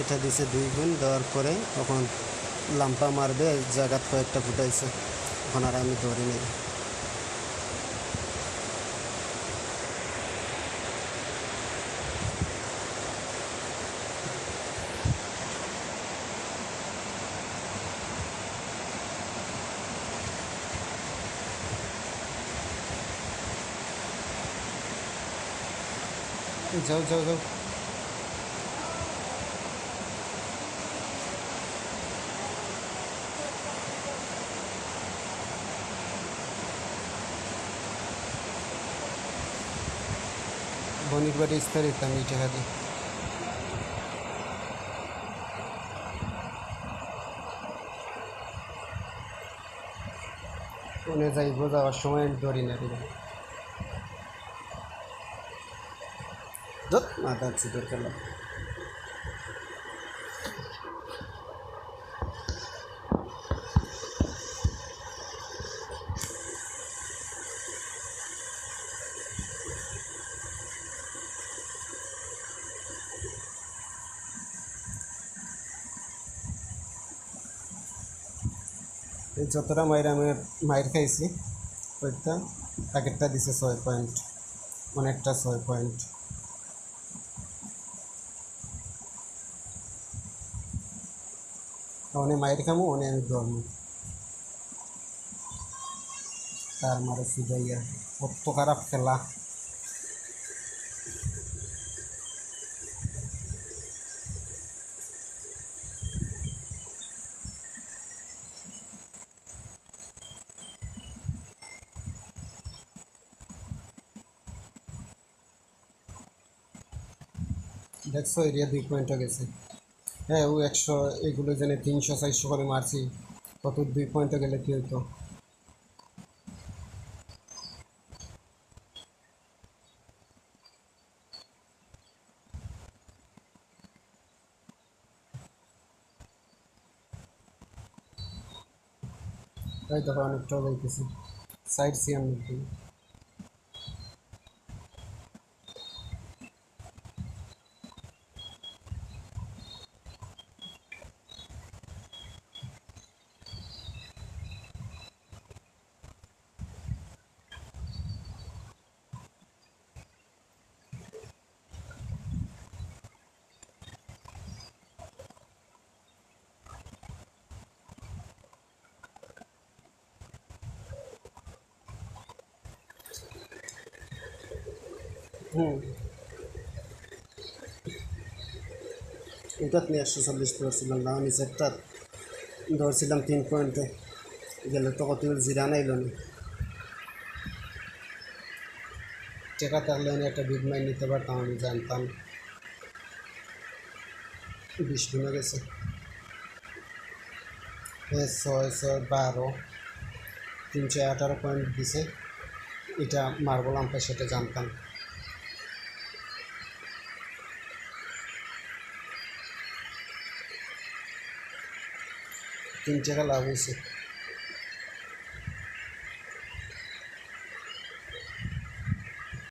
এটা দিছে দুই গুণ, দেওয়ার পরে তখন লাম্পা মারবে জায়গাত কয়েকটা ফুটাইছে। তখন আর আমি ধরি নেই। যাও যাও যাও। বনির বাড়ি ইস্তার দিতাম এই টাকা দিয়ে ওনে যাইব যাওয়ার সময় আমি ধরি না দিলাম মাথা চিতর খেলা। যতটা মায়ের আমি মায়ের খাইছি, ওইটা প্যাকেটটা দিছে ছয় পয়েন্ট অনেকটা ছয় পয়েন্ট অনে মায়ের খামো, অনে আমি ধর্ম তার মারে ফিদাইয়া কত খারাপ খেলা। দেখছ এরিয়া দুই পয়েন্ট পয়েন্টও গেছে। হ্যাঁ ও একশো, এগুলো জেনে তিনশো, চারশো করে মারছি। কত দুই পয়েন্টও গেলে কি হতো এই দেখো, অনেকটাও যাইতেছে। সাইড মধ্যে। হুম। এটাত নিয়ে একশো চল্লিশ ধরছিলাম না নিচেরটা ধরছিলাম তিন পয়েন্টে গেলে তো কত জিরা নাইল না। টাকা থাকলে আমি একটা বিগ মাইন নিতে পারতাম, আমি জানতাম। বিশ গুণে গেছে। ছয় ছয়, বারো, তিনশো আঠারো পয়েন্ট দিছে। এটা মার্বল আম্পায়ার সেটা জানতাম। তিন টাকা লাভ হয়েছে